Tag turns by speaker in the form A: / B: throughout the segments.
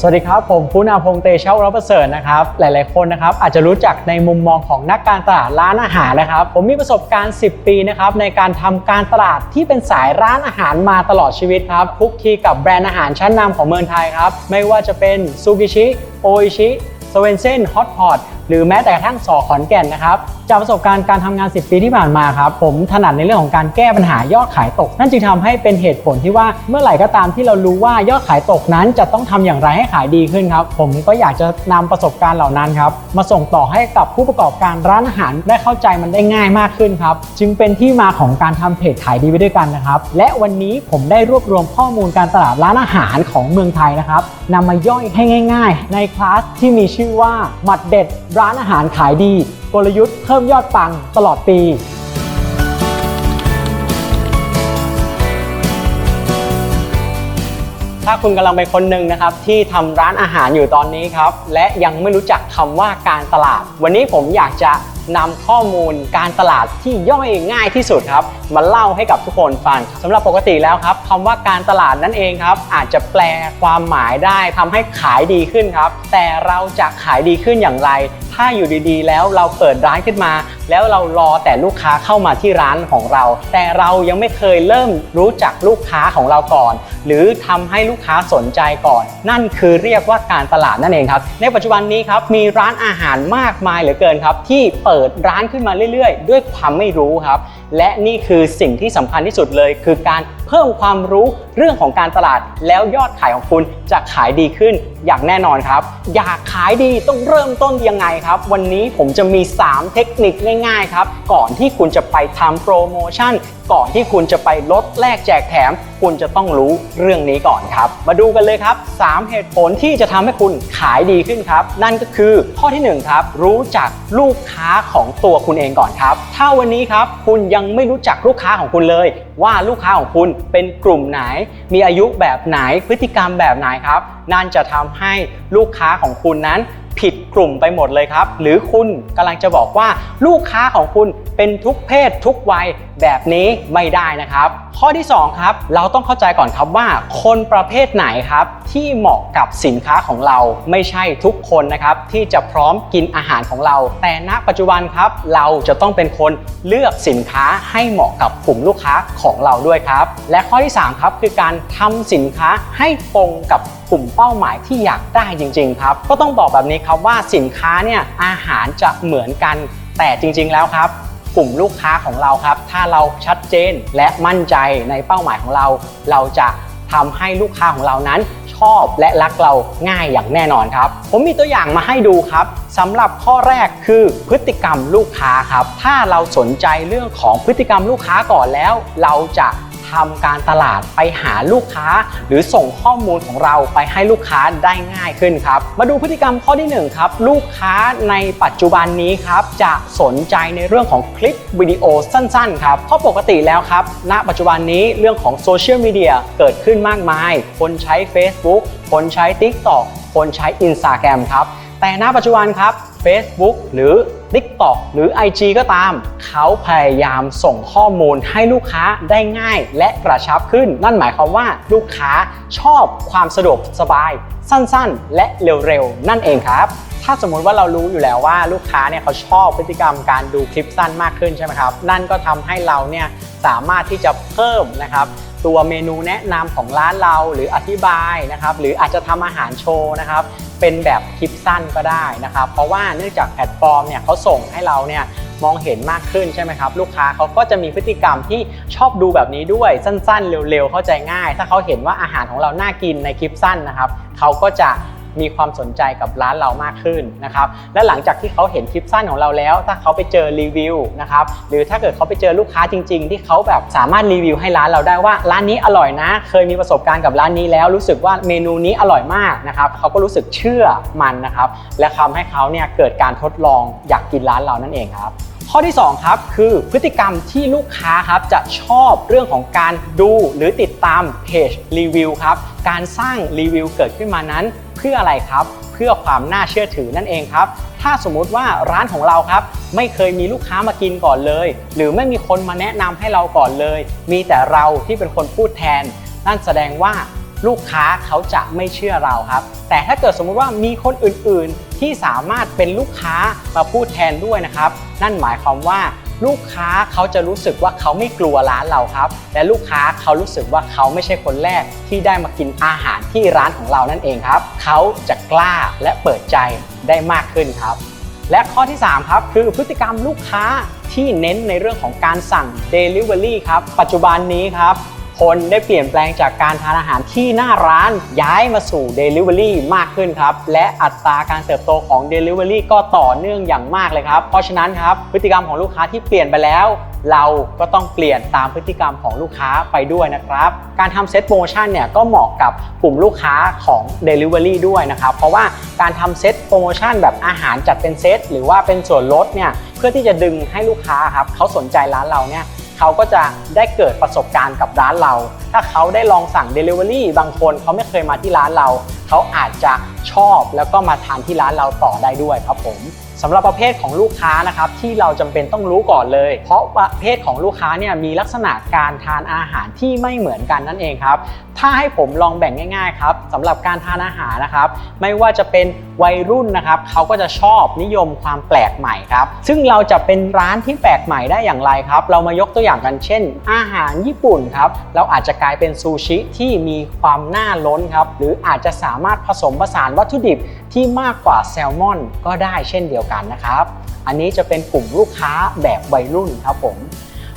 A: สวัสดีครับ ผมคุณอาพงเตชะรับประเสริฐนะครับ หลาย ๆ คนนะครับอาจจะรู้จักในมุมมองของนักการตลาดร้านอาหารนะครับ ผมมีประสบการณ์ 10 ปีนะครับในการทำการตลาดที่เป็นสายร้านอาหารมาตลอดชีวิตครับคุกคีกับแบรนด์อาหารชั้นนำของเมืองไทยครับ ไม่ว่าจะเป็นซูกิชิโออิชิสเวนเซนฮอตพอต หรือแม้แต่กระทั่งสอขอนแก่นนะครับจากประสบการณ์การทำงาน 10 ปีที่ผ่านมาครับผมถนัดในเรื่องของการแก้ปัญหายอดขายตก นั่นจึงทำให้เป็นเหตุผลที่ว่าเมื่อไหร่ก็ตามที่เรารู้ว่ายอดขายตกนั้นจะต้องทำอย่างไรให้ขายดีขึ้นครับ ผมก็อยากจะนำประสบการณ์เหล่านั้นครับมาส่งต่อให้กับผู้ประกอบการร้านอาหารได้เข้าใจมันได้ง่ายมากขึ้นครับจึงเป็นที่มาของการทำเพจขายดีไปด้วยกันนะครับและวันนี้ผมได้รวบรวมข้อมูลการตลาดร้านอาหารของเมืองไทยนะครับนำมาย่อยให้ง่าย ๆ ในคลาสที่มีชื่อว่าหมัดเด็ดร้านอาหารขายดี กลยุทธ์เพิ่มยอดปังตลอดปี ถ้าคุณกำลังเป็นคนหนึ่งนะครับ ที่ทำร้านอาหารอยู่ตอนนี้ครับ และยังไม่รู้จักคำว่าการตลาด วันนี้ผมอยากจะนำข้อมูลการตลาดที่ย่อยง่ายที่สุดครับมาเล่าให้กับทุกคนฟังสำหรับปกติแล้วครับคำว่าการตลาดนั่นเองครับ อาจจะแปลความหมายได้ทำให้ขายดีขึ้นครับ แต่เราจะขายดีขึ้นอย่างไร ถ้าอยู่ดีๆ แล้วเราเปิดร้านขึ้นมา แล้วเรารอแต่ลูกค้าเข้ามาที่ร้านของเรา แต่เรายังไม่เคยเริ่มรู้จักลูกค้าของเราก่อน หรือทำให้ลูกค้าสนใจก่อน นั่นคือเรียกว่าการตลาดนั่นเองครับ ในปัจจุบันนี้ครับมีร้านอาหารมากมายเหลือเกินครับ ที่เปิดร้านขึ้นมาเรื่อย ๆ ด้วยความไม่รู้ครับ และนี่คือสิ่งที่สำคัญที่สุดเลยคือการ เพิ่มความรู้เรื่องของการตลาด แล้วยอดขายของคุณจะขายดีขึ้นอย่างแน่นอนครับ อยากขายดีต้องเริ่มต้นยังไงครับ วันนี้ผมจะมี 3 เทคนิคง่ายๆครับ ก่อนที่คุณจะไปทำโปรโมชั่น ก่อนที่คุณจะไปลดแลกแจกแถม คุณจะต้องรู้เรื่องนี้ก่อนครับ มาดูกันเลยครับ 3 เหตุผลที่จะทำให้คุณขายดีขึ้นครับ นั่นก็คือข้อที่ 1 ครับ รู้จักลูกค้าของตัวคุณเองก่อนครับ ถ้าวันนี้ครับคุณยังไม่รู้จักลูกค้าของคุณเลย ว่าลูกค้าของคุณเป็นกลุ่มไหน มีอายุแบบไหนพฤติกรรมแบบไหนครับ นั่นจะทำให้ลูกค้าของคุณนั้นผิดกลุ่มไปหมดเลยครับ หรือคุณกำลังจะบอกว่าลูกค้าของคุณเป็นทุกเพศทุกวัยแบบนี้ไม่ได้นะครับ ข้อที่ 2 ครับ เราต้องเข้าใจก่อนครับว่า คนประเภทไหนครับ ที่เหมาะกับสินค้าของเราไม่ใช่ทุกคนนะครับ ที่จะพร้อมกินอาหารของเรา แต่ณปัจจุบันครับ เราจะต้องเป็นคนเลือกสินค้าให้เหมาะกับกลุ่มลูกค้าของเราด้วยครับ และข้อที่ 3 ครับ คือการทำสินค้าให้ตรงกับกลุ่มเป้าหมายที่อยากได้จริง ๆ ครับ ก็ต้องบอกแบบนี้ครับว่าสินค้าเนี่ยอาหารจะเหมือนกัน แต่จริง ๆ แล้วครับ กลุ่มลูกค้าของเราครับ ถ้าเราชัดเจนและมั่นใจในเป้าหมายของเรา เราจะทำให้ลูกค้าของเรานั้นชอบและรักเราง่ายอย่างแน่นอนครับ ผมมีตัวอย่างมาให้ดูครับสำหรับข้อแรกคือพฤติกรรมลูกค้าครับ ถ้าเราสนใจเรื่องของพฤติกรรมลูกค้าก่อนแล้ว เราจะ ทำการตลาดไปหาลูกค้า หรือส่งข้อมูลของเราไปให้ลูกค้าได้ง่ายขึ้นครับ มาดูพฤติกรรมข้อที่1ครับลูกค้าในปัจจุบันนี้ครับจะสนใจในเรื่องของคลิปวิดีโอสั้นๆครับเพราะปกติแล้วครับ ณ ปัจจุบันนี้เรื่องของโซเชียลมีเดียเกิดขึ้นมากมาย คนใช้ Facebook คนใช้ TikTok คนใช้ Instagram ครับแต่ณปัจจุบันครับ Facebook หรือ TikTok หรือ IG ก็ตาม เขาพยายามส่งข้อมูลให้ลูกค้าได้ง่ายและกระชับขึ้น นั่นหมายความว่าลูกค้าชอบความสะดวกสบาย สั้นๆ และเร็วๆ นั่นเองครับ ถ้าสมมุติว่าเรารู้อยู่แล้วว่าลูกค้าเนี่ยเขาชอบพฤติกรรมการดูคลิปสั้นมากขึ้นใช่ไหมครับ นั่นก็ทำให้เราเนี่ย สามารถที่จะเพิ่มนะครับตัวเมนูแนะนำของร้านเราหรืออธิบายนะครับหรืออาจจะทำอาหารโชว์นะครับเป็นแบบคลิปสั้นก็ได้นะครับ เพราะว่าเนื่องจากแพลตฟอร์มเนี่ยเขาส่งให้เราเนี่ยมองเห็นมากขึ้นใช่ไหมครับ ลูกค้าเขาก็จะมีพฤติกรรมที่ชอบดูแบบนี้ด้วยสั้นๆ เร็วๆ เข้าใจง่าย ถ้าเขาเห็นว่าอาหารของเราน่ากินในคลิปสั้นนะครับเขาก็จะ มีความสนใจกับร้านเรามากขึ้นนะครับและหลังจากที่เขาเห็นคลิปสั้นของเราแล้ว ถ้าเขาไปเจอรีวิวนะครับหรือถ้าเกิดเขาไปเจอลูกค้าจริง ๆ ที่เขาแบบสามารถรีวิวให้ร้านเราได้ว่าร้านนี้อร่อยนะ เคยมีประสบการณ์กับร้านนี้แล้วรู้สึกว่าเมนูนี้อร่อยมากนะครับเขาก็รู้สึกเชื่อมันนะครับและทำให้เขาเนี่ยเกิดการทดลองอยากกินร้านเรานั่นเองครับ ข้อที่2ครับคือพฤติกรรมที่ลูกค้าครับจะชอบเรื่องของการดูหรือติดตามเพจรีวิวครับการสร้างรีวิวเกิดขึ้นมานั้น เพื่ออะไรครับ เพื่อความน่าเชื่อถือนั่นเองครับ ถ้าสมมุติว่าร้านของเราครับ ไม่เคยมีลูกค้ามากินก่อนเลย หรือไม่มีคนมาแนะนำให้เราก่อนเลย มีแต่เราที่เป็นคนพูดแทน นั่นแสดงว่า ลูกค้าเขาจะไม่เชื่อเราครับ แต่ถ้าเกิดสมมุติว่ามีคนอื่นๆ ที่สามารถเป็นลูกค้ามาพูดแทนด้วยนะครับ นั่นหมายความว่าลูกค้าเขาจะรู้สึกว่าเขาไม่กลัวร้านเราครับ และลูกค้าเขารู้สึกว่าเขาไม่ใช่คนแรกที่ได้มากินอาหารที่ร้านของเรานั่นเองครับ เขาจะกล้าและเปิดใจได้มากขึ้นครับ และข้อที่ 3 ครับ คือพฤติกรรมลูกค้าที่เน้นในเรื่องของการสั่ง Delivery ครับ ปัจจุบันนี้ครับ คนได้เปลี่ยนแปลงจากการทานอาหารที่หน้าร้านย้ายมาสู่ Delivery มากขึ้นครับ และอัตราการเติบโตของ Delivery ก็ต่อเนื่องอย่างมากเลยครับ เพราะฉะนั้นครับพฤติกรรมของลูกค้าที่เปลี่ยนไปแล้ว เราก็ต้องเปลี่ยนตามพฤติกรรมของลูกค้าไปด้วยนะครับ การทำเซตโปรโมชั่นเนี่ยก็เหมาะกับกลุ่มลูกค้าของ Delivery ด้วยนะครับ เพราะว่าการทำเซตโปรโมชั่นแบบอาหารจัดเป็นเซตหรือว่าเป็นส่วนลดเนี่ยเพื่อที่จะดึงให้ลูกค้าครับเขาสนใจร้านเราเนี่ย เขาก็จะได้เกิดประสบการณ์กับร้านเรา ถ้าเขาได้ลองสั่ง Delivery บางคนเขาไม่เคยมาที่ร้านเรา เขาอาจจะชอบแล้วก็มาทานที่ร้านเราต่อได้ด้วยครับผม สำหรับประเภทของลูกค้านะครับที่เราจำเป็นต้องรู้ก่อนเลย เพราะประเภทของลูกค้าเนี่ยมีลักษณะการทานอาหารที่ไม่เหมือนกันนั่นเองครับถ้าให้ผมลองแบ่งง่ายๆครับสำหรับการทานอาหารนะครับไม่ว่าจะเป็นวัยรุ่นนะครับเขาก็จะชอบนิยมความแปลกใหม่ครับซึ่งเราจะเป็นร้านที่แปลกใหม่ได้อย่างไรครับ เรามายกตัวอย่างกันเช่น อาหารญี่ปุ่นครับเราอาจจะกลายเป็นซูชิที่มีความน่าล้นครับหรืออาจจะสามารถผสมผสานวัตถุดิบที่มากกว่าแซลมอน ก็ได้เช่นเดียวกันนะครับ อันนี้จะเป็นกลุ่มลูกค้าแบบวัยรุ่นครับผม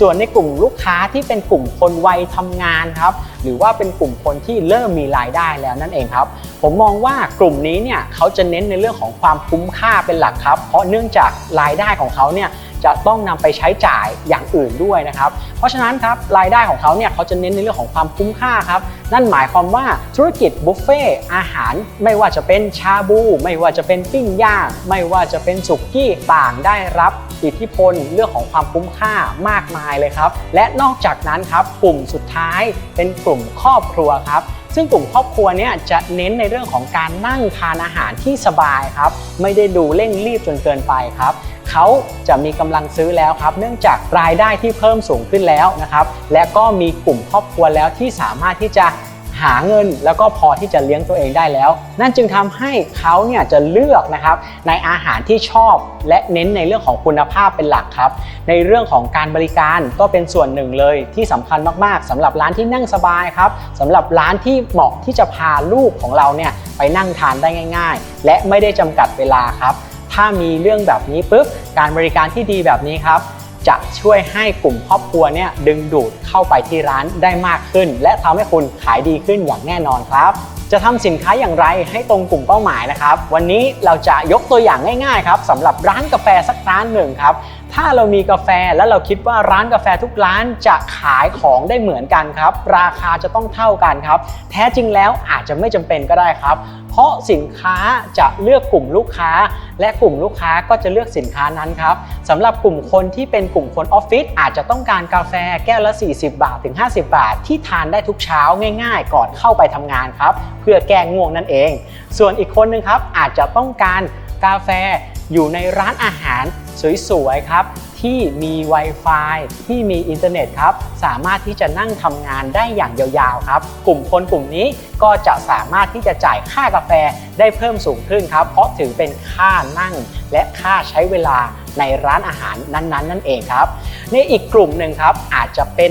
A: ส่วนในกลุ่มลูกค้าที่เป็นกลุ่มคนวัยทำงานครับ หรือว่าเป็นกลุ่มคนที่เริ่มมีรายได้แล้วนั่นเองครับ ผมมองว่ากลุ่มนี้เนี่ยเขาจะเน้นในเรื่องของความคุ้มค่าเป็นหลักครับ เพราะเนื่องจากรายได้ของเขาเนี่ย จะต้องนำไปใช้จ่ายอย่างอื่นด้วยนะครับ เพราะฉะนั้นครับรายได้ของเขาเนี่ยเขาจะเน้นในเรื่องของความคุ้มค่าครับ นั่นหมายความว่าธุรกิจบุฟเฟ่อาหารไม่ว่าจะเป็นชาบู ไม่ว่าจะเป็นปิ้งย่าง ไม่ว่าจะเป็นสุกี้ต่างได้รับอิทธิพลเรื่องของความคุ้มค่ามากมายเลยครับ และนอกจากนั้นครับกลุ่มสุดท้ายเป็นกลุ่มครอบครัวครับซึ่งกลุ่มครอบครัวเนี่ยจะเน้นในเรื่องของการนั่งทานอาหารที่สบายครับ ไม่ได้ดูเร่งรีบจนเกินไปครับ เขาจะมีกำลังซื้อแล้วครับ เนื่องจากรายได้ที่เพิ่มสูงขึ้นแล้วนะครับ และก็มีกลุ่มครอบครัวแล้วที่สามารถที่จะหาเงินแล้วก็พอที่จะเลี้ยงตัวเองได้แล้ว นั่นจึงทำให้เขาเนี่ยจะเลือกนะครับในอาหารที่ชอบและเน้นในเรื่องของคุณภาพเป็นหลักครับ ในเรื่องของการบริการก็เป็นส่วนหนึ่งเลยที่สำคัญมากๆสำหรับร้านที่นั่งสบายครับสำหรับร้านที่เหมาะที่จะพาลูกของเราเนี่ยไปนั่งทานได้ง่าย ๆ และไม่ได้จำกัดเวลาครับ ถ้ามีเรื่องแบบนี้ปุ๊บการบริการที่ดีแบบนี้ครับ จะช่วยให้กลุ่มครอบครัวเนี่ยดึงดูดเข้าไปที่ร้านได้มากขึ้น และทำให้คุณขายดีขึ้นอย่างแน่นอนครับจะทำสินค้าอย่างไรให้ตรงกลุ่มเป้าหมายนะครับ วันนี้เราจะยกตัวอย่างง่ายๆครับสำหรับร้านกาแฟสักร้านหนึ่งครับ ถ้าเรามีกาแฟแล้วเราคิดว่าร้านกาแฟทุกร้านจะขายของได้เหมือนกันครับ ราคาจะต้องเท่ากันครับ แท้จริงแล้วอาจจะไม่จำเป็นก็ได้ครับ เพราะสินค้าจะเลือกกลุ่มลูกค้า และกลุ่มลูกค้าก็จะเลือกสินค้านั้นครับสำหรับกลุ่มคนที่เป็นกลุ่มคนออฟฟิศอาจจะต้องการกาแฟแก้วละ 40 บาทถึง 50 บาท ที่ทานได้ทุกเช้าง่าย ๆ ก่อนเข้าไปทำงานครับเพื่อแก้ง่วงนั่นเอง ส่วนอีกคนนึงครับอาจจะต้องการกาแฟอยู่ในร้านอาหาร สวยๆครับที่มี Wi-Fi ที่มีอินเทอร์เน็ตครับสามารถที่จะนั่งทำงานได้อย่างยาวๆครับ กลุ่มคนกลุ่มนี้ก็จะสามารถที่จะจ่ายค่ากาแฟได้เพิ่มสูงขึ้นครับ เพราะถือเป็นค่านั่งและค่าใช้เวลาในร้านอาหารนั้นๆ นั่นเองครับในอีกกลุ่มหนึ่งครับอาจจะเป็น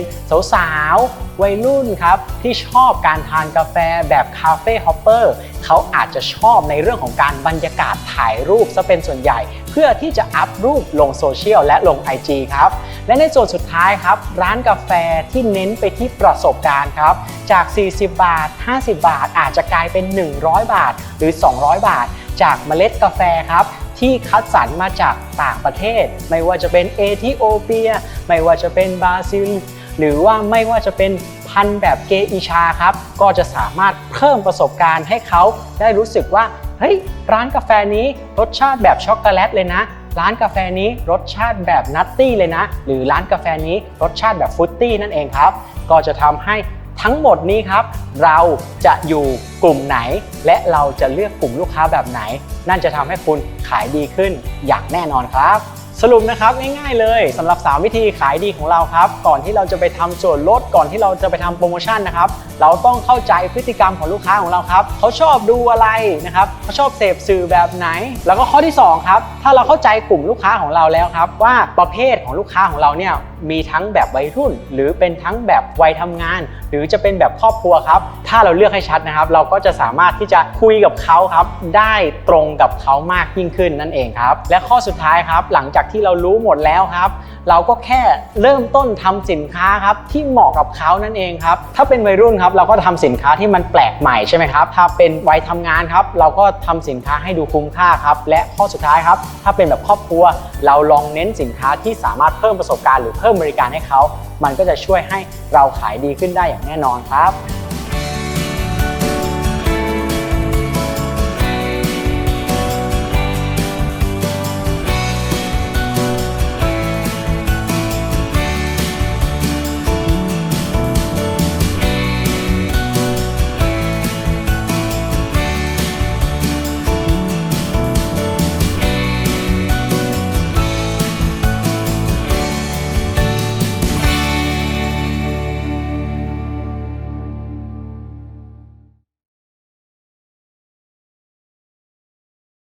A: สาวๆวัยรุ่นครับที่ชอบการทานกาแฟแบบคาเฟ่ฮอปเปอร์เขาอาจจะชอบในเรื่องของการบรรยากาศถ่ายรูปซะเป็นส่วนใหญ่ เพื่อที่จะอัพรูปลงโซเชียลและลง IG ครับ และในส่วนสุดท้ายครับ ร้านกาแฟที่เน้นไปที่ประสบการณ์ครับ จาก 40 บาท 50 บาท อาจจะกลายเป็น 100 บาทหรือ 200 บาท จากเมล็ดกาแฟครับที่คัดสรรมาจากต่างประเทศ ไม่ว่าจะเป็นเอธิโอเปีย ไม่ว่าจะเป็นบราซิล หรือว่าไม่ว่าจะเป็นพันธุ์แบบเกอิชาครับ ก็จะสามารถเพิ่มประสบการณ์ให้เขาได้รู้สึกว่า เฮ้ยร้านกาแฟนี้รสชาติแบบช็อกโกแลตเลยนะ ร้านกาแฟนี้รสชาติแบบนัตตี้เลยนะ หรือร้านกาแฟนี้รสชาติแบบฟุตตี้นั่นเองครับ ก็จะทำให้ทั้งหมดนี้ครับ เราจะอยู่กลุ่มไหน และเราจะเลือกกลุ่มลูกค้าแบบไหน นั่นจะทำให้คุณขายดีขึ้นอย่างแน่นอนครับ สรุปนะครับง่ายๆเลยสำหรับ 3 วิธีขายดีของเราครับ ก่อนที่เราจะไปทำส่วนลดก่อนที่เราจะไปทำโปรโมชั่นนะครับเราต้องเข้าใจพฤติกรรมของลูกค้าของเราครับเขาชอบดูอะไรนะครับเขาชอบเสพสื่อแบบไหน แล้วก็ข้อที่2ครับถ้าเราเข้าใจกลุ่มลูกค้าของเราแล้วครับ ว่าประเภทของลูกค้าของเราเนี่ยมีทั้งแบบวัยรุ่น หรือเป็นทั้งแบบวัยทำงาน หรือจะเป็นแบบครอบครัวครับ ถ้าเราเลือกให้ชัดนะครับ เราก็จะสามารถที่จะคุยกับเขาครับ ได้ตรงกับเขามากยิ่งขึ้นนั่นเองครับ และข้อสุดท้ายครับ หลังจากที่เรารู้หมดแล้วครับ เราก็แค่เริ่มต้นทำสินค้าครับที่เหมาะกับเขานั่นเองครับ ถ้าเป็นวัยรุ่นครับ เราก็ทำสินค้าที่มันแปลกใหม่ใช่ไหมครับ ถ้าเป็นวัยทำงานครับ เราก็ทำสินค้าให้ดูคุ้มค่าครับ และข้อสุดท้ายครับ ถ้าเป็นแบบครอบครัว เราลองเน้นสินค้าที่สามารถเพิ่มประสบการณ์หรือเพิ่มบริการให้เขา มันก็จะช่วยให้เราขายดีขึ้นได้อย่างแน่นอนครับ